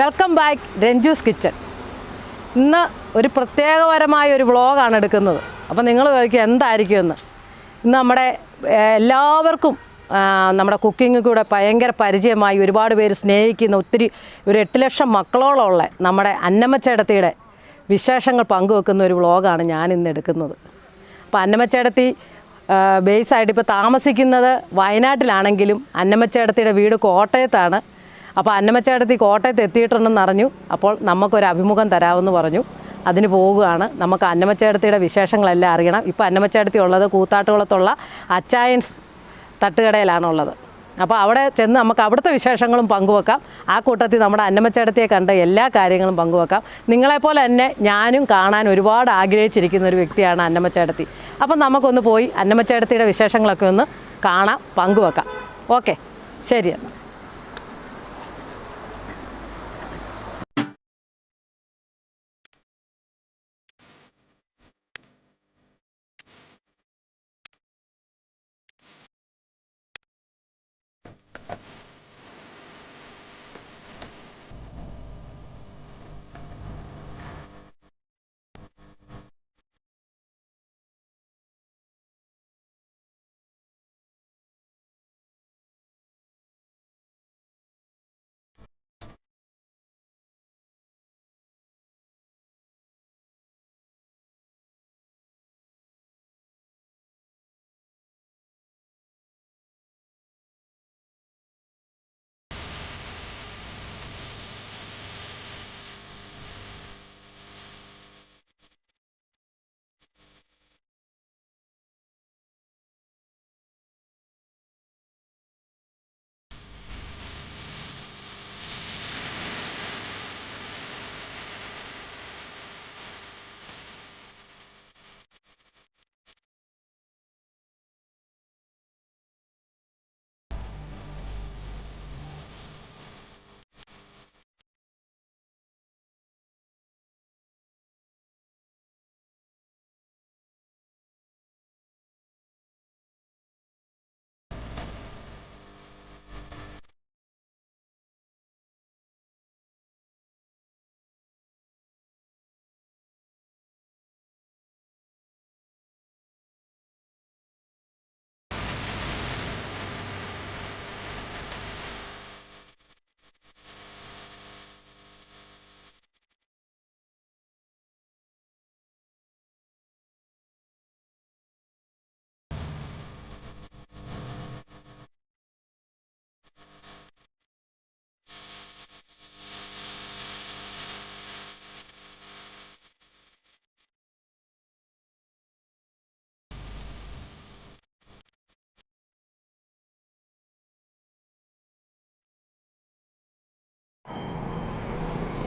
Welcome back Ranju's kitchen ഇന്ന് ഒരു പ്രത്യേകപരമായ ഒരു വ്ളോഗാണ് എടുക്കുന്നത്. അപ്പോൾ നിങ്ങൾ ചോദിക്കും എന്തായിരിക്കുമെന്ന്? ഇന്ന് നമ്മുടെ എല്ലാവർക്കും നമ്മുടെ കുക്കിംഗ് കൂടെ ഭയങ്കര പരിചയമായി ഒരുപാട് പേര് സ്നേഹിക്കുന്ന ഒത്തിരി ഒരു എട്ട് ലക്ഷം മക്കളോളമുള്ള നമ്മുടെ അന്നമ്മച്ചേടത്തിയുടെ വിശേഷങ്ങൾ പങ്കുവെക്കുന്ന ഒരു വ്ളോഗാണ് ഞാൻ ഇന്ന് എടുക്കുന്നത്. അപ്പോൾ അന്നമ്മച്ചേടത്തി ബേസായിട്ട് ഇപ്പോൾ താമസിക്കുന്നത് വയനാട്ടിലാണെങ്കിലും അന്നമ്മച്ചേടത്തിയുടെ വീട് കോട്ടയത്താണ്. അപ്പോൾ അന്നമ്മച്ചേടത്തി കോട്ടയത്ത് എത്തിയിട്ടുണ്ടെന്ന് അറിഞ്ഞു. അപ്പോൾ നമുക്കൊരു അഭിമുഖം തരാമെന്ന് പറഞ്ഞു. അതിന് പോവുകയാണ്. നമുക്ക് അന്നമ്മച്ചേടത്തിയുടെ വിശേഷങ്ങളെല്ലാം അറിയണം. ഇപ്പോൾ അന്നമ്മച്ചേടത്തി ഉള്ളത് കൂത്താട്ടുകുളത്തുള്ള അച്ചായൻസ് തട്ടുകടയിലാണുള്ളത്. അപ്പോൾ അവിടെ ചെന്ന് നമുക്ക് അവിടുത്തെ വിശേഷങ്ങളും പങ്കുവെക്കാം. ആ കൂട്ടത്തിൽ നമ്മുടെ അന്നമ്മച്ചേടത്തിയെ കണ്ട എല്ലാ കാര്യങ്ങളും പങ്കുവെക്കാം. നിങ്ങളെപ്പോലെ തന്നെ ഞാനും കാണാൻ ഒരുപാട് ആഗ്രഹിച്ചിരിക്കുന്ന ഒരു വ്യക്തിയാണ് അന്നമ്മച്ചേടത്തി. അപ്പം നമുക്കൊന്ന് പോയി അന്നമ്മച്ചേടത്തിയുടെ വിശേഷങ്ങളൊക്കെ ഒന്ന് കാണാം പങ്കുവെക്കാം. ഓക്കെ. ശരി എന്നാൽ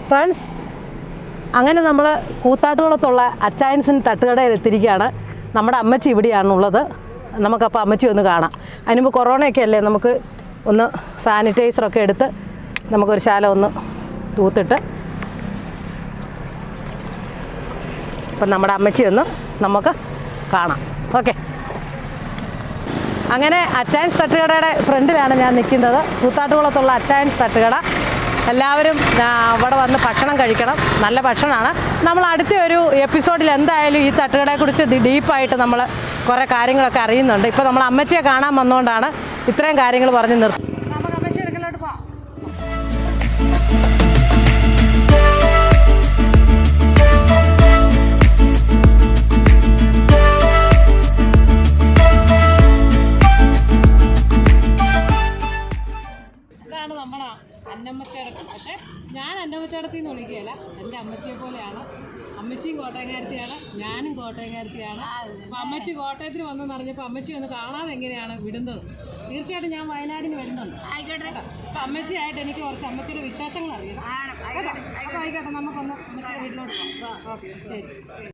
ഫ്രണ്ട്സ് അങ്ങനെ നമ്മൾ കൂത്താട്ടുകുളത്തുള്ള അച്ചായൻസിന് തട്ടുകടയിൽ എത്തിയിരിക്കുകയാണ് നമ്മുടെ അമ്മച്ചി ഇവിടെയാണുള്ളത്. നമുക്കപ്പോൾ അമ്മച്ചി ഒന്ന് കാണാം. അതിനുമ്പോൾ കൊറോണയൊക്കെ അല്ലേ നമുക്ക് ഒന്ന് സാനിറ്റൈസറൊക്കെ എടുത്ത് നമുക്കൊരു ശാല ഒന്ന് തൂത്തിട്ട് അപ്പം നമ്മുടെ അമ്മച്ചി ഒന്ന് നമുക്ക് കാണാം. ഓക്കെ. അങ്ങനെ അച്ചായൻസ് തട്ടുകടയുടെ ഫ്രണ്ടിലാണ് ഞാൻ നിൽക്കുന്നത്. കൂത്താട്ടുകുളത്തുള്ള അച്ചായൻസ് തട്ടുകട. എല്ലാവരും അവിടെ വന്ന് ഭക്ഷണം കഴിക്കണം. നല്ല ഭക്ഷണമാണ്. നമ്മൾ അടുത്ത ഒരു എപ്പിസോഡിൽ എന്തായാലും ഈ തട്ടുകടയെക്കുറിച്ച് ഡീപ്പായിട്ട് നമ്മൾ കുറേ കാര്യങ്ങളൊക്കെ അറിയുന്നുണ്ട്. ഇപ്പോൾ നമ്മൾ അമ്മച്ചിയെ കാണാൻ വന്നുകൊണ്ടാണ് ഇത്രയും കാര്യങ്ങൾ പറഞ്ഞ് നിർത്തി ഞാൻ നിന്ന് വിളിക്കുകയല്ല എന്റെ അമ്മച്ചിയെ പോലെയാണ്. അമ്മച്ചിയും കോട്ടയംകാരത്തിയാണ് ഞാനും കോട്ടയംകാരത്തിയാണ്. അപ്പം അമ്മച്ചി കോട്ടയത്തിന് വന്നെന്ന് അറിഞ്ഞപ്പോൾ അമ്മച്ചി ഒന്ന് കാണാതെ എങ്ങനെയാണ് വിടുന്നത്? തീർച്ചയായിട്ടും ഞാൻ വയനാടിന് വരുന്നുണ്ട്. ആയിക്കോട്ടെ. അപ്പം അമ്മച്ചിയായിട്ട് എനിക്ക് കുറച്ച് അമ്മച്ചിയുടെ വിശേഷങ്ങൾ അറിയാം അപ്പോൾ ആയിക്കോട്ടെ. നമുക്കൊന്ന് അമ്മച്ചിയുടെ വീട്ടിലോട്ട് പോകാം. ഓക്കെ ശരി.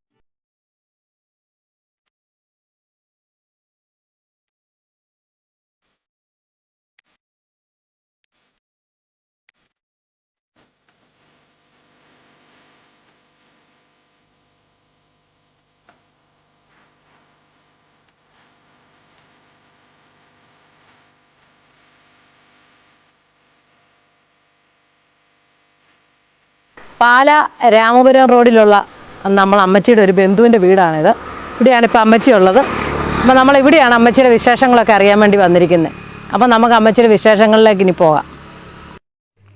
പാല രാമപുരം റോഡിലുള്ള നമ്മൾ അമ്മച്ചിയുടെ ഒരു ബന്ധുവിന്റെ വീടാണിത്. ഇവിടെയാണ് ഇപ്പോൾ അമ്മച്ചി ഉള്ളത് അപ്പോൾ നമ്മൾ ഇവിടെയാണ് അമ്മച്ചിയുടെ വിശേഷങ്ങളൊക്കെ അറിയാൻ വേണ്ടി വന്നിരിക്കുന്നത്. അപ്പോൾ നമുക്ക് അമ്മച്ചിയുടെ വിശേഷങ്ങളിലേക്ക് ഇനി പോകാം.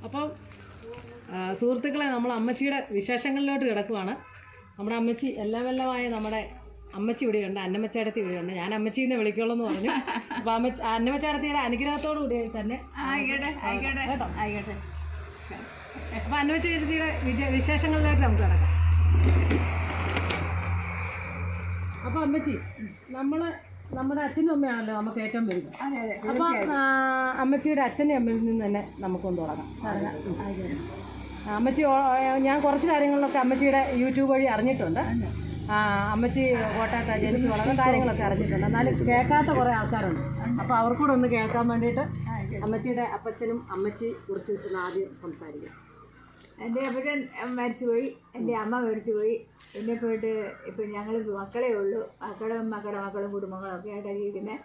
അപ്പം സുഹൃത്തുക്കളെ നമ്മൾ അമ്മച്ചിയുടെ വിശേഷങ്ങളിലോട്ട് കിടക്കുവാണ്. നമ്മുടെ അമ്മച്ചി എല്ലാ വെല്ലമായ നമ്മുടെ അമ്മച്ചി ഇവിടെയുണ്ട് അന്നമ്മച്ചാടത്തി ഇവിടെയുണ്ട്. ഞാൻ അമ്മച്ചീനെ വിളിക്കുള്ളൂ എന്ന് പറഞ്ഞു. അപ്പോൾ അമ്മ അന്നമ്മച്ചാടത്തിയുടെ അനുഗ്രഹത്തോടു കൂടി തന്നെ ആയിക്കോട്ടെ ആയിക്കോട്ടെ കേട്ടോ. ആയിക്കോട്ടെ. അപ്പോൾ അന്നമ്മച്ചാടത്തിയുടെ വിജ- വിശേഷങ്ങളിലേക്ക് നമുക്ക് കിടക്കാം. അപ്പോൾ അമ്മച്ചി നമ്മൾ നമ്മുടെ അച്ഛനും അമ്മയാണല്ലോ നമുക്ക് ഏറ്റവും വലുത്. അപ്പോൾ അമ്മച്ചിയുടെ അച്ഛനും അമ്മയിൽ നിന്ന് തന്നെ നമുക്കൊന്ന് തുടങ്ങാം. അമ്മച്ചി ഞാൻ കുറച്ച് കാര്യങ്ങളിലൊക്കെ അമ്മച്ചിയുടെ യൂട്യൂബ് വഴി അറിഞ്ഞിട്ടുണ്ട്. അമ്മച്ചി കോട്ടയത്ത് ജനിച്ച് വളർന്ന കാര്യങ്ങളൊക്കെ അറിഞ്ഞിട്ടുണ്ട്. എന്നാലും കേൾക്കാത്ത കുറേ ആൾക്കാരുണ്ട്. അപ്പോൾ അവർക്കൂടെ ഒന്ന് കേൾക്കാൻ വേണ്ടിയിട്ട് അമ്മച്ചിയുടെ അപ്പച്ചനും അമ്മച്ചി കുറിച്ച് ഒന്ന് ആദ്യം സംസാരിക്കാം. എന്റെ അപ്പച്ചൻ മരിച്ചുപോയി. എന്റെ അമ്മ മരിച്ചുപോയി. എന്നെ പോയിട്ട് ഇപ്പം ഞങ്ങൾ മക്കളേ ഉള്ളൂ. മക്കളും മക്കളുടെ മക്കളും കുടുംബങ്ങളും ഒക്കെ ആയിട്ടാണ് ജീവിക്കുന്നത്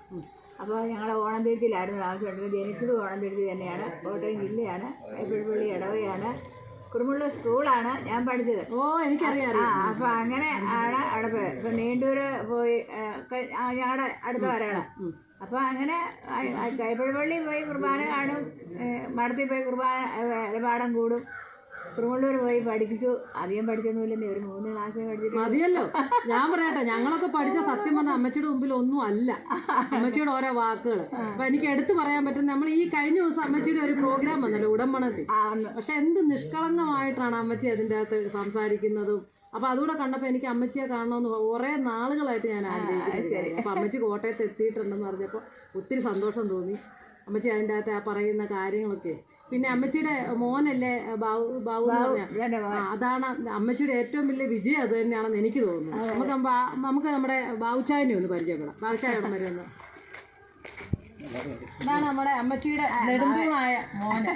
അപ്പോൾ ഞങ്ങൾ ഓണം തീരത്തിലായിരുന്നു താമസിച്ചുകൊണ്ടിരുന്നത് ജനിച്ചത് ഓണം തീരത്തിൽ തന്നെയാണ് കോട്ടയം ജില്ലയാണ് കൈപ്പിഴപ്പള്ളി ഇടവയാണ്. കുറുമുള്ള സ്കൂളാണ് ഞാൻ പഠിച്ചത്. ഓ എനിക്കറിയാം അപ്പൊ അങ്ങനെ ആണ് അവിടെ പോയത് ഇപ്പൊ നീണ്ടൂര് പോയി ഞങ്ങളുടെ അടുത്ത വരാണ് അപ്പൊ അങ്ങനെ കൈപ്പഴപ്പള്ളി പോയി കുർബാന കാണും മഠത്തിൽ പോയി കുർബാന പാഠം കൂടും. കുറുമുള്ളൂർ പോയി പഠിപ്പിച്ചു. അധികം പഠിച്ചൊന്നുമില്ലെന്നേ ഒരു മൂന്ന് ക്ലാസ് പഠിച്ചിട്ട് മതിയല്ലോ. ഞാൻ പറയട്ടെ ഞങ്ങളൊക്കെ പഠിച്ച സത്യം പറഞ്ഞ അമ്മച്ചിയുടെ മുമ്പിൽ ഒന്നും അല്ല. അമ്മച്ചിയുടെ ഓരോ വാക്കുകൾ അപ്പൊ എനിക്ക് എടുത്തു പറയാൻ പറ്റുന്ന നമ്മൾ ഈ കഴിഞ്ഞ ദിവസം അമ്മച്ചിയുടെ ഒരു പ്രോഗ്രാം വന്നല്ലോ ഉടമ്പണത്തിൽ. പക്ഷെ എന്ത് നിഷ്കളങ്കമായിട്ടാണ് അമ്മച്ചി അതിന്റെ അകത്ത് സംസാരിക്കുന്നതും. അപ്പൊ അതുകൂടെ കണ്ടപ്പോ എനിക്ക് അമ്മച്ചിയെ കാണണമെന്ന് കുറെ നാളുകളായിട്ട് ഞാൻ ആഗ്രഹിക്കുന്നു അപ്പൊ അമ്മച്ചി കോട്ടയത്ത് എത്തിയിട്ടുണ്ടെന്ന് പറഞ്ഞപ്പോൾ ഒത്തിരി സന്തോഷം തോന്നി. അമ്മച്ചി അതിന്റെ അകത്ത് ആ പറയുന്ന കാര്യങ്ങളൊക്കെ പിന്നെ അമ്മച്ചിയുടെ മോനല്ലേ ബാബു അതാണ് അമ്മച്ചിയുടെ ഏറ്റവും വലിയ വിജയം അത് തന്നെയാണെന്ന് എനിക്ക് തോന്നുന്നു. നമുക്ക് നമുക്ക് നമ്മുടെ ബാബുച്ചായനെ ഒന്ന് പരിചയപ്പെടാം. ബാബുച്ചായ വരുന്നു. ഇതാണ് നമ്മുടെ അമ്മച്ചിയുടെ നെടുന്തൂണായ മോന്.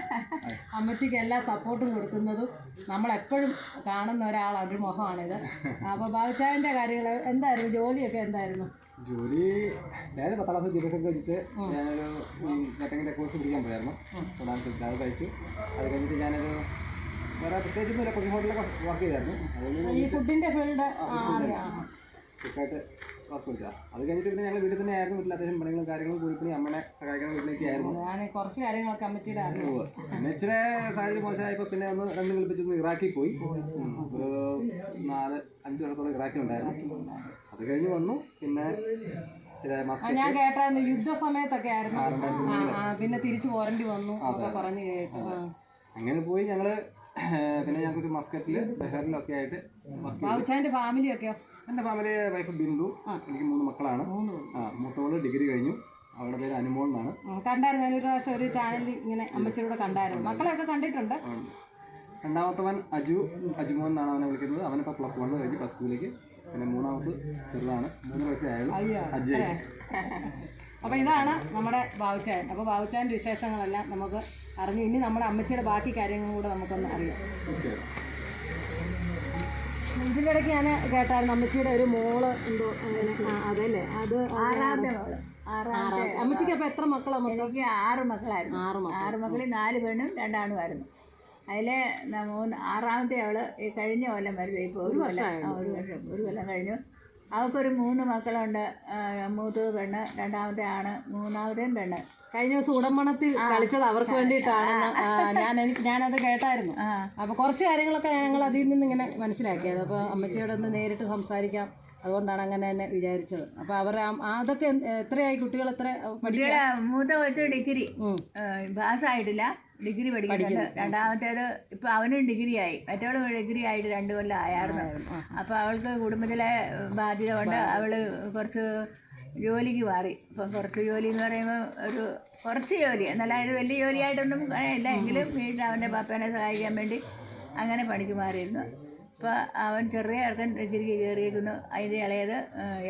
അമ്മച്ചിക്ക് എല്ലാ സപ്പോർട്ടും കൊടുക്കുന്നതും നമ്മളെപ്പോഴും കാണുന്ന ഒരാൾ ഒരു മുഖമാണിത് അപ്പോൾ ബാബുച്ചായന്റെ കാര്യങ്ങൾ എന്തായിരുന്നു? ജോലിയൊക്കെ എന്തായിരുന്നു? ജോലി ഞാൻ പത്താം ക്ലാസ് വിദ്യാഭ്യാസം കഴിച്ചിട്ട് ഞാനൊരു കേട്ടങ്ങിന്റെ കോഴ്സ് പിടിക്കാൻ പോയായിരുന്നു. തൊള്ളായിരത്തി അത് കഴിച്ചു. അത് കഴിഞ്ഞിട്ട് ഞാനൊരു വേറെ പ്രത്യേകിച്ച് പ്രത്യേകിച്ചൊന്നുമില്ല കൊച്ചി ഹോട്ടലൊക്കെ വർക്ക് ചെയ്തായിരുന്നു. അതുകൊണ്ട് വർക്ക് പിടിച്ചാൽ അത് കഴിഞ്ഞിട്ട് പിന്നെ ഞങ്ങൾ വീട്ടിൽ തന്നെ ആയിരുന്നു. വീട്ടിൽ അത്യാവശ്യം പണികളും കാര്യങ്ങളും കൂലിപ്പണി അമ്മനെ സഹായിക്കുന്ന വീട്ടിലേക്ക് ആയിരുന്നു. ഞാൻ കുറച്ച് കാര്യങ്ങളൊക്കെ അമ്മച്ചിയുടെ. പിന്നെ ഇച്ചിരി സാഹചര്യം മോശമായപ്പോൾ പിന്നെ ഒന്ന് രണ്ടും കളിപ്പിച്ചൊന്ന് ഇറാക്കിൽ പോയി. ഒരു നാല് അഞ്ച് വർഷത്തോളം ഇറാക്കിൽ ഇറാഖിലുണ്ടായിരുന്നു. അത് കഴിഞ്ഞ് വന്നു. പിന്നെ ചില ഞാൻ കേട്ടായിരുന്നു യുദ്ധ സമയത്തൊക്കെ ആയിരുന്നു. ആ, ആ, പിന്നെ തിരിച്ചു പോരേണ്ടി വന്നു ഒക്കെ പറഞ്ഞു കേട്ടു. ആ. അങ്ങനെ പോയി ഞങ്ങൾ പിന്നെ ഞങ്ങൾക്ക് മസ്കറ്റിൽ ബഹറിലൊക്കെ ആയിട്ട് വർക്ക് ബാബുച്ചാന്റെ ഫാമിലിയൊക്കെയോ? എന്റെ ഫാമിലി വൈഫ് ബിന്ദു എനിക്ക് മൂന്ന് മക്കളാണ്. ആ മൂത്തവൾ ഡിഗ്രി കഴിഞ്ഞു. അവളുടെ പേര് അനുമോൾ എന്നാണ് ഉം, കണ്ടായിരുന്നു. ഞാൻ ഒരു പ്രാവശ്യം ഒരു ചാനലിൽ ഇങ്ങനെ അമ്മച്ചിലൂടെ കണ്ടായിരുന്നു. മക്കളെയൊക്കെ കണ്ടിട്ടുണ്ട്. രണ്ടാമത്തവൻ അജു അജുമോൻ എന്നാണ് അവനെ വിളിക്കുന്നത്. അവനിപ്പോൾ പ്ലസ് വൺ കഴിഞ്ഞ് പ്ലസ് ടുവിലേക്ക് പിന്നെ മൂന്നാമത് ചെറുതാണ്. മൂന്ന് വയസ്സേ ആയുള്ളൂ. അപ്പൊ അജയ് അപ്പോൾ ഇതാണ് നമ്മുടെ ബാബുച്ചായൻ അപ്പോൾ ബാബുച്ചായന്റെ വിശേഷങ്ങളെല്ലാം നമുക്ക് അറിഞ്ഞു ഇനി നമ്മുടെ അമ്മച്ചിയുടെ ബാക്കി കാര്യങ്ങളും കൂടെ നമുക്കൊന്ന് അറിയാം. ഇതിന്റെ ഇടയ്ക്ക് ഞാൻ കേട്ടായിരുന്നു അമ്മച്ചിയുടെ ഒരു മോൾ എന്തോ അങ്ങനെ അതല്ലേ? അത് ആറാമത്തെ മോൾ. ആറാമത്തെ ആറാം അമ്മച്ചിക്ക് അപ്പോൾ എത്ര മക്കളാണ് മൊത്തം? എനിക്ക് ആറ് മക്കളായിരുന്നു. ആറ് മക്കൾ ആറ് മക്കളിൽ നാല് പെണ്ണും രണ്ടാണുമായിരുന്നു അതിൽ മൂന്ന് ആറാമത്തെ അവൾ ഈ കഴിഞ്ഞ കൊല്ലം വരുന്നത് ഇപ്പോൾ ഒരു കൊല്ലം ആ, ഒരു വർഷം ഒരു കൊല്ലം കഴിഞ്ഞു. അവൾക്കൊരു മൂന്ന് മക്കളുണ്ട്. മൂത്തത് പെണ്ണ് രണ്ടാമത്തെ ആണ് മൂന്നാമത്തെയും പെണ്ണ്. കഴിഞ്ഞ ദിവസം ഉടമ്പണത്തിൽ കളിച്ചത് അവർക്ക് വേണ്ടിയിട്ടാണ് ഞാൻ എനിക്ക് ഞാനത് കേട്ടായിരുന്നു. അപ്പൊ അപ്പോൾ കുറച്ച് കാര്യങ്ങളൊക്കെ ഞങ്ങൾ അതിൽ നിന്ന് ഇങ്ങനെ മനസ്സിലാക്കിയത്. അപ്പോൾ അമ്മച്ചിയോടൊന്ന് നേരിട്ട് സംസാരിക്കാം. അതുകൊണ്ടാണ് അങ്ങനെ തന്നെ വിചാരിച്ചത്. അപ്പോൾ അവർ അതൊക്കെ എത്രയായി? കുട്ടികൾ എത്ര പഠിക്കുക കുട്ടികളെ മൂത്ത കൊച്ചു ഡിഗ്രി. പാസ് ആയിട്ടില്ല ഡിഗ്രി പഠിക്കുന്നുണ്ട്. രണ്ടാമത്തേത് ഇപ്പൊ അവനും ഡിഗ്രി ആയി മറ്റവളും ഡിഗ്രി ആയിട്ട് രണ്ടു കൊല്ലം ആയായിരുന്നു. അപ്പൊ അവൾക്ക് കുടുംബത്തിലെ ബാധ്യത കൊണ്ട് അവൾ കുറച്ച് ജോലിക്ക് മാറി. ഇപ്പം കുറച്ച് ജോലി എന്ന് പറയുമ്പോൾ ഒരു കുറച്ച് ജോലി. എന്നാലും അതിന് വലിയ ജോലിയായിട്ടൊന്നും ഇല്ല എങ്കിലും വീട്ടിൽ അവന്റെ പപ്പേനെ സഹായിക്കാൻ വേണ്ടി അങ്ങനെ പണിക്ക് മാറിയിരുന്നു. ഇപ്പം അവൻ ചെറിയ ഇറക്കൻ ഡിഗ്രിക്ക് കയറിയിരിക്കുന്നു അതിന്റെ ഇളയത്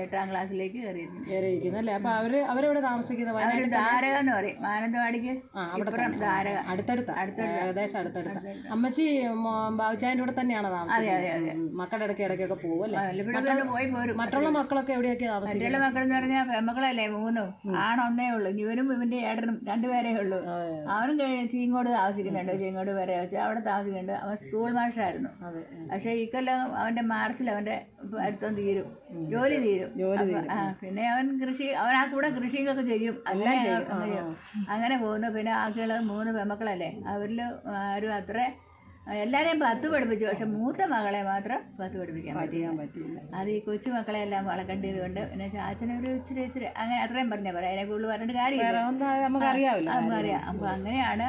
എട്ടാം ക്ലാസ്സിലേക്ക് കയറിയിരിക്കുന്നു കയറിയിരിക്കുന്നു അല്ലേ? അപ്പോൾ അവർ അവരെവിടെ താമസിക്കുന്നത് അവർ ധാരക എന്ന് പറയും. മാനന്തവാടിക്ക് ഇപ്പുറം ധാരക അടുത്തടുത്ത്. ഏകദേശം അടുത്തടുത്ത്. അമ്മച്ചി ബാബുച്ചായന്റെ കൂടെ തന്നെയാണ് അതെ അതെ താമസിക്കുന്നത് അതെ മക്കളുടെ ഇടയ്ക്ക് ഇടയ്ക്കൊക്കെ പോകും അല്ലേ? പോയി പോരും. മറ്റുള്ള മക്കളൊക്കെ എവിടെയൊക്കെ താമസിക്കും മറ്റുള്ള മക്കളെന്ന് പറഞ്ഞാൽ പെമ്മക്കളല്ലേ മൂന്നും? ആണൊന്നേ ഉള്ളൂ. ഇവനും ഇവന്റെ ഏടനും രണ്ടുപേരേ ഉള്ളൂ. അവനും ചീങ്ങോട് താമസിക്കുന്നുണ്ട്. ചീങ്ങോട് വരെ. വെച്ച് അവിടെ താമസിക്കുന്നുണ്ട്. അവൻ സ്കൂൾ മാഷായിരുന്നു. അതെ പക്ഷെ ഈ കൊല്ലം അവന്റെ മാർച്ചിൽ അവന്റെ അടുത്തം തീരും. ജോലി തീരും. ജോലി ആ പിന്നെ അവൻ കൃഷി അവൻ ആ കൂടെ കൃഷിയൊക്കെ ചെയ്യും. അങ്ങനെ ചെയ്യും. അങ്ങനെ പോകുന്നു. പിന്നെ ആക്കിയുള്ള മൂന്ന് പെമക്കളല്ലേ അവരിൽ ആരും അത്ര എല്ലാരെയും പത്ത് പഠിപ്പിച്ചു. പക്ഷെ മൂത്ത മകളെ മാത്രം പത്ത് പഠിപ്പിക്കാൻ പഠിക്കാൻ പറ്റില്ല അത് ഈ കൊച്ചു മക്കളെ എല്ലാം വളക്കേണ്ടത് കൊണ്ട് പിന്നെ ചാച്ചനൊരു ഇച്ചിരി ഇച്ചിരി അങ്ങനെ അത്രയും പറഞ്ഞാൽ പറയാം. അതിനെ കൂടുതൽ പറഞ്ഞിട്ട് കാര്യമില്ല. നമുക്കറിയാം. അപ്പോൾ അങ്ങനെയാണ്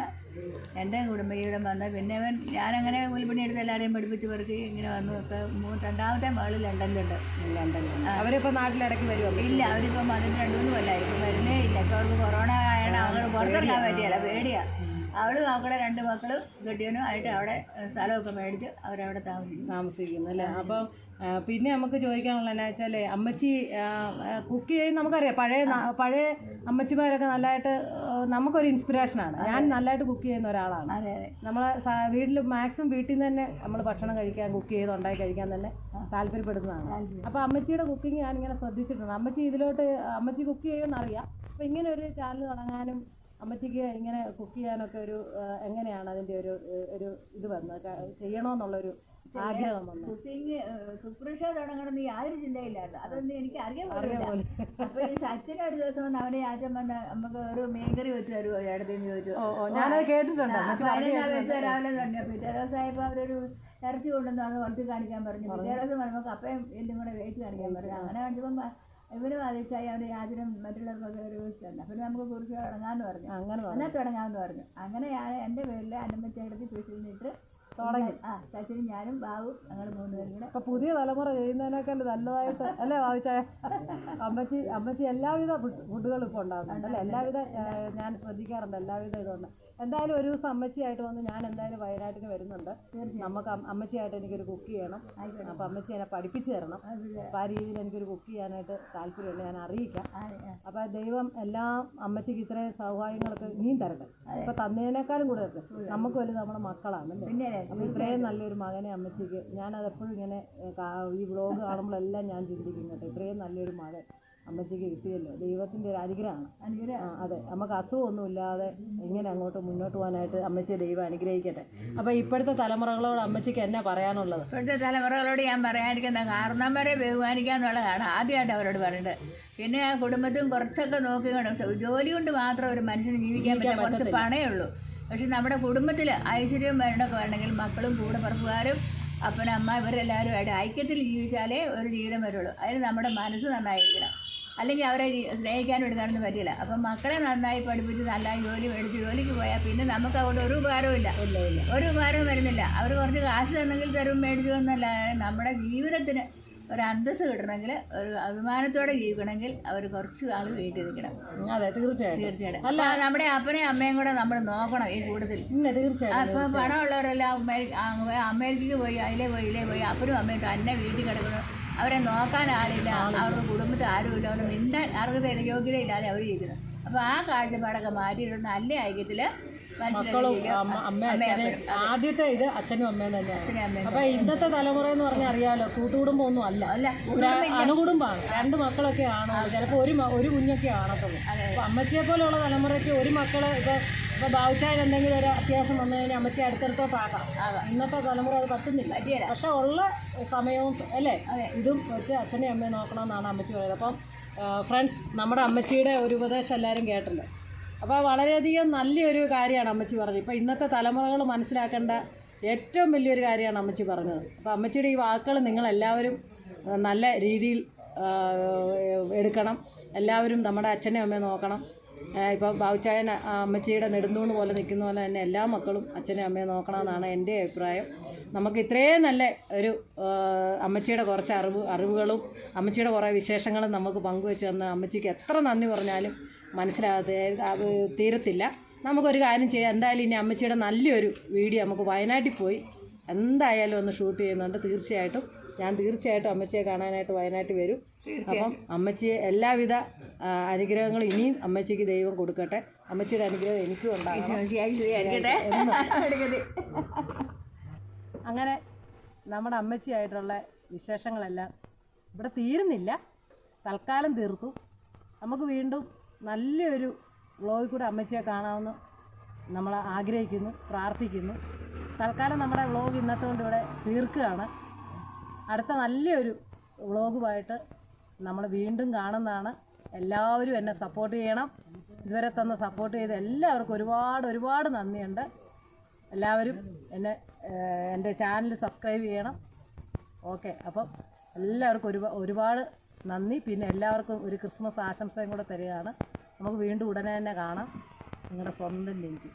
എന്റെ കുടുംബജീവിതം വന്ന് പിന്നെ അവൻ ഞാനങ്ങനെ കൂലിപ്പണി എടുത്ത് എല്ലാവരെയും പഠിപ്പിച്ച് പെറുക്കി ഇങ്ങനെ വന്നു. മൂന്ന് രണ്ടാമത്തെ മകൾ ലണ്ടനിലുണ്ട്. ലണ്ടനിൽ അവരിപ്പോൾ നാട്ടിലിടയ്ക്ക് വരുമോ ഇല്ല അവരിപ്പം വന്നിട്ട് രണ്ട് മൂന്ന് കൊല്ലമായി ഇപ്പം വരുന്നേ ഇല്ല. ഇപ്പോൾ അവർക്ക് കൊറോണ ആയതാണ് അവർക്ക് പുറത്തിറങ്ങാൻ പറ്റിയല്ല പേടിയാണ് അവളും അവളുടെ രണ്ട് മക്കളും കെട്ടിയനും ആയിട്ട് അവിടെ സ്ഥലമൊക്കെ മേടിച്ച് അവരവിടെ താമസിക്കും. താമസിക്കുന്നു അല്ലേ? അപ്പം പിന്നെ നമുക്ക് ചോദിക്കാനുള്ള എന്നാ വെച്ചാൽ അമ്മച്ചി കുക്ക് ചെയ്യും നമുക്കറിയാം. പഴയ പഴയ അമ്മച്ചിമാരൊക്കെ നല്ലതായിട്ട് നമുക്കൊരു ഇൻസ്പിറേഷനാണ് ഞാൻ നല്ലതായിട്ട് കുക്ക് ചെയ്യുന്ന ഒരാളാണ്. നമ്മൾ നമ്മളെ വീട്ടിൽ മാക്സിമം വീട്ടിൽ നിന്ന് തന്നെ നമ്മൾ ഭക്ഷണം കഴിക്കാൻ കുക്ക് ചെയ്ത് ഉണ്ടാക്കി കഴിക്കാൻ തന്നെ താല്പര്യപ്പെടുന്നതാണ്. അപ്പോൾ അമ്മച്ചിയുടെ കുക്കിംഗ് ഇങ്ങനെ ശ്രദ്ധിച്ചിട്ടുണ്ട്. അമ്മച്ചി ഇതിലോട്ട് അമ്മച്ചി കുക്ക് ചെയ്യുമെന്ന് അറിയാം അപ്പോൾ ഇങ്ങനെ ഒരു ചാനൽ തുടങ്ങാനും അമ്മച്ചിക്ക് ഇങ്ങനെ കുക്ക് ചെയ്യാനൊക്കെ ഒരു എങ്ങനെയാണ് അതിന്റെ ഒരു ഒരു ഇത് വന്നത്? ചെയ്യണോന്നുള്ളൊരു ആഗ്രഹം വന്നു കുക്കിംഗ് ശുശ്രൂഷ തുടങ്ങണമെന്ന് യാതൊരു ചിന്തയില്ലായിരുന്നു. അതൊന്നും എനിക്ക് അറിയാൻ പോലില്ല അപ്പൊ ഈ സച്ചിന് ഒരു ദിവസം വന്ന് അവനെ ആറ്റം വന്ന് നമുക്ക് ഒരു മീൻകറി വെച്ച് തരുമോ ഇടത്തേന്ന് ചോദിച്ചു. ഞാനത് കേട്ടിട്ടുണ്ട്. രാവിലെ തന്നെ. പിറ്റേ ദിവസമായപ്പോ അവരൊരു ഇറച്ചി കൊണ്ടുവന്ന് അത് വളർത്തി കാണിക്കാൻ പറഞ്ഞു. പിറ്റേ ദിവസം വരുമ്പോൾ കപ്പയും എല്ലും കൂടെ വേച്ച് കാണിക്കാൻ പറഞ്ഞു. അങ്ങനെ കാണിച്ചപ്പം ഇവനും അതിച്ചായി അവന്റെ യാതൊരു മറ്റുള്ളവർക്കൊക്കെ ഒരു ഇഷ്ടമല്ല പിന്നെ നമുക്ക് കുറിച്ച് തുടങ്ങാന്ന് പറഞ്ഞു. അങ്ങനെ തുടങ്ങാമെന്ന് പറഞ്ഞു. അങ്ങനെ ഞാൻ എന്റെ പേരിൽ അന്നമ്മച്ചെടുത്ത് ട്യൂഷനിൽ നിന്നിട്ട് തുടങ്ങി. ഞാനും ബാബു ഞങ്ങൾ മൂന്നുപേരും കൂടെ. ഇപ്പൊ പുതിയ തലമുറ ചെയ്യുന്നതിനേക്കാൾ നല്ലതായിട്ട് അല്ലേ ഭാവിച്ചായ അമ്മച്ചി അമ്മച്ചി എല്ലാവിധ ഫുഡുകളും ഇപ്പോൾ ഉണ്ടാകുന്നുണ്ട് അല്ലേ? എല്ലാവിധ ഞാൻ ശ്രദ്ധിക്കാറുണ്ട് എല്ലാവിധ ഇതുണ്ട്. എന്തായാലും ഒരു ദിവസം അമ്മച്ചിയായിട്ട് വന്ന് ഞാൻ എന്തായാലും വയനാട്ടിന് വരുന്നുണ്ട്. നമുക്ക് അമ്മ- അമ്മച്ചിയായിട്ട് എനിക്കൊരു കുക്ക് ചെയ്യണം. അപ്പൊ അമ്മച്ചി എന്നെ പഠിപ്പിച്ചു തരണം. അപ്പം ആ രീതിയിൽ എനിക്കൊരു കുക്ക് ചെയ്യാനായിട്ട് താല്പര്യമുണ്ട്. ഞാൻ അറിയിക്കാം. അപ്പൊ ദൈവം എല്ലാം അമ്മച്ചിക്ക് ഇത്രയും സൗഭാഗ്യങ്ങളൊക്കെ ഇനിയും തരട്ടെ. ഇപ്പം തന്നതിനേക്കാളും കൂടുതൽ. നമുക്ക് വലുത് നമ്മുടെ മക്കളാണ് പിന്നെ അപ്പം ഇത്രയും നല്ലൊരു മകനെ അമ്മച്ചിക്ക് ഞാനത് എപ്പോഴും ഇങ്ങനെ ഈ വ്ളോഗ് കാണുമ്പോഴെല്ലാം ഞാൻ ചിന്തിക്കും കേട്ടോ. ഇത്രയും നല്ലൊരു മകൻ അമ്മച്ചിക്ക് കിട്ടിയല്ലോ. ദൈവത്തിന്റെ ഒരു അനുഗ്രഹമാണ്. അതെ. നമുക്ക് അസുഖമൊന്നുമില്ലാതെ ഇങ്ങനെ അങ്ങോട്ട് മുന്നോട്ട് പോകാനായിട്ട് അമ്മച്ചി ദൈവം അനുഗ്രഹിക്കട്ടെ. അപ്പോൾ ഇപ്പോഴത്തെ തലമുറകളോട് അമ്മച്ചിക്ക് എന്നാ പറയാനുള്ളത്? ഇപ്പോഴത്തെ തലമുറകളോട് ഞാൻ പറയാനിരിക്കുന്ന കാരണവരെ ബഹുമാനിക്കുക എന്നുള്ളതാണ് ആദ്യമായിട്ട് അവരോട് പറയേണ്ടത് പിന്നെ ആ കുടുംബത്തും കുറച്ചൊക്കെ നോക്കി ജോലി കൊണ്ട് മാത്രം ഒരു മനുഷ്യന് ജീവിക്കാൻ പറ്റില്ല. കുറച്ച് പണയുള്ളൂ ഉള്ളൂ. പക്ഷെ നമ്മുടെ കുടുംബത്തിൽ ഐശ്വര്യവും വരണമൊക്കെ വരണമെങ്കിൽ മക്കളും കൂടെ പറപ്പുകാരും അപ്പനമ്മ ഇവരെല്ലാവരും ആയിട്ട് ഐക്യത്തിൽ ജീവിച്ചാലേ ഒരു ജീവിതം വരുള്ളൂ. അതിന് നമ്മുടെ മനസ്സ് നന്നായിരിക്കണം. അല്ലെങ്കിൽ അവരെ സ്നേഹിക്കാൻ സ്നേഹിക്കാനും എടുക്കാനൊന്നും പറ്റില്ല. അപ്പം മക്കളെ നന്നായി പഠിപ്പിച്ച് നല്ല ജോലി മേടിച്ച് ജോലിക്ക് പോയാൽ പിന്നെ നമുക്ക് അതുകൊണ്ട് ഒരു ഉപകാരവും ഇല്ല. ഒരു ഉപകാരവും വരുന്നില്ല. അവർ കുറച്ച് കാശ് തന്നെങ്കിൽ തരും മേടിച്ചു എന്നല്ല നമ്മുടെ ജീവിതത്തിന് ഒരു അന്തസ് കിട്ടണമെങ്കിൽ ഒരു അഭിമാനത്തോടെ ജീവിക്കണമെങ്കിൽ അവർ കുറച്ച് ആൾ വീട്ടിൽ നിൽക്കണം ഉം, അതെ തീർച്ചയായിട്ടും. തീർച്ചയായിട്ടും. അല്ല നമ്മുടെ അപ്പനെയും അമ്മയും കൂടെ നമ്മൾ നോക്കണം ഈ തീർച്ചയായിട്ടും അപ്പൊ പണമുള്ളവരെല്ലാം അമേരിക്കയ്ക്ക് പോയി അതിലേ പോയി ഇതിലേ പോയി അപ്പനും അമ്മയും തന്നെ വീട്ടിൽ കിടക്കുന്നു. അവരെ നോക്കാൻ ആളില്ല അവരുടെ കുടുംബത്തിൽ ആരുമില്ല അവരുടെ മിണ്ടാൻ അർഹതയില്ല യോഗ്യതയില്ലാതെ അവർ ജീവിക്കുന്നു. അപ്പോൾ ആ കാഴ്ചപ്പാടൊക്കെ മാറ്റിയിട്ട് നല്ല ഐക്യത്തിൽ മക്കളും അമ്മ അച്ഛനെ ആദ്യത്തെ ഇത് അച്ഛനും അമ്മയും തന്നെയാണ്. അപ്പൊ ഇന്നത്തെ തലമുറ എന്ന് പറഞ്ഞാൽ അറിയാലോ കൂട്ടുകുടുംബം ഒന്നും അല്ല അണുകുടുംബാണ് രണ്ട് മക്കളൊക്കെ ആണോ ചിലപ്പോൾ ഒരു ഒരു കുഞ്ഞൊക്കെ ആണത്തുള്ളൂ. അപ്പൊ അമ്മച്ചിയെ പോലെയുള്ള തലമുറയ്ക്ക് ഒരു മക്കൾ ഇപ്പൊ ഇപ്പൊ ഭാവിച്ചാൽ എന്തെങ്കിലും ഒരു അത്യാവശ്യം വന്നു കഴിഞ്ഞാൽ അമ്മച്ചി അടുത്തടുത്തോട്ടാക്കാം ഇന്നത്തെ തലമുറ അത് പറ്റുന്നില്ല. പക്ഷെ ഉള്ള സമയവും അല്ലേ? ഇതും വെച്ച് അച്ഛനെയും അമ്മയും നോക്കണമെന്നാണ് അമ്മച്ചി പറയുന്നത് അപ്പം ഫ്രണ്ട്സ് നമ്മുടെ അമ്മച്ചിയുടെ ഒരു ഉപദേശം എല്ലാവരും കേട്ടല്ലോ അപ്പോൾ വളരെയധികം നല്ലൊരു കാര്യമാണ് അമ്മച്ചി പറഞ്ഞത്. ഇപ്പോൾ ഇന്നത്തെ തലമുറകൾ മനസ്സിലാക്കേണ്ട ഏറ്റവും വലിയൊരു കാര്യമാണ് അമ്മച്ചി പറഞ്ഞത്. അപ്പോൾ അമ്മച്ചിയുടെ ഈ വാക്കുകൾ നിങ്ങളെല്ലാവരും നല്ല രീതിയിൽ എടുക്കണം. എല്ലാവരും നമ്മുടെ അച്ഛനെയും അമ്മയെ നോക്കണം. ഇപ്പോൾ ബാബുച്ചായൻ അമ്മച്ചിയുടെ നെടുന്തൂണ് പോലെ നിൽക്കുന്ന പോലെ തന്നെ എല്ലാ മക്കളും അച്ഛനെയും അമ്മയെ നോക്കണമെന്നാണ് എന്റെ അഭിപ്രായം. നമുക്ക് ഇത്രയും നല്ല ഒരു അമ്മച്ചിയുടെ കുറച്ച് അറിവ് അറിവുകളും അമ്മച്ചിയുടെ കുറേ വിശേഷങ്ങളും നമുക്ക് പങ്കുവെച്ച് തന്ന അമ്മച്ചിക്ക് എത്ര നന്ദി പറഞ്ഞാലും മനസ്സിലാകാത്ത അത് തീരത്തില്ല. നമുക്കൊരു കാര്യം ചെയ്യാം. എന്തായാലും ഇനി അമ്മച്ചിയുടെ നല്ലൊരു വീഡിയോ നമുക്ക് വയനാട്ടിൽ പോയി എന്തായാലും ഒന്ന് ഷൂട്ട് ചെയ്യുന്നുണ്ട് തീർച്ചയായിട്ടും. ഞാൻ തീർച്ചയായിട്ടും അമ്മച്ചിയെ കാണാനായിട്ട് വയനാട്ടിൽ വരും. അപ്പം അമ്മച്ചിയെ എല്ലാവിധ അനുഗ്രഹങ്ങളും ഇനിയും അമ്മച്ചിക്ക് ദൈവം കൊടുക്കട്ടെ. അമ്മച്ചിയുടെ അനുഗ്രഹം എനിക്കും ഉണ്ടാകണം. എടുക്കട്ടെ. അങ്ങനെ നമ്മുടെ അമ്മച്ചിയായിട്ടുള്ള വിശേഷങ്ങളെല്ലാം ഇവിടെ തീരുന്നില്ല. തൽക്കാലം തീർത്തു. നമുക്ക് വീണ്ടും നല്ലൊരു വ്ളോഗിൽ കൂടെ അമ്മച്ചിയെ കാണാമെന്ന് നമ്മൾ ആഗ്രഹിക്കുന്നു പ്രാർത്ഥിക്കുന്നു. തൽക്കാലം നമ്മുടെ വ്ളോഗ് ഇന്നത്തെ കൊണ്ട് ഇവിടെ തീർക്കുകയാണ്. അടുത്ത നല്ലൊരു വ്ളോഗുമായിട്ട് നമ്മൾ വീണ്ടും കാണുന്നതാണ്. എല്ലാവരും എന്നെ സപ്പോർട്ട് ചെയ്യണം. ഇതുവരെ തന്ന സപ്പോർട്ട് ചെയ്ത് എല്ലാവർക്കും ഒരുപാട് ഒരുപാട് നന്ദിയുണ്ട്. എല്ലാവരും എന്നെ എന്റെ ചാനൽ സബ്സ്ക്രൈബ് ചെയ്യണം. ഓക്കെ അപ്പം എല്ലാവർക്കും ഒരുപാട് ഒരുപാട് നന്ദി. പിന്നെ എല്ലാവർക്കും ഒരു ക്രിസ്മസ് ആശംസയും കൂടെ തരികയാണ്. നമുക്ക് വീണ്ടും ഉടനെ തന്നെ കാണാം. നിങ്ങളുടെ സ്വന്തം ലിങ്ക്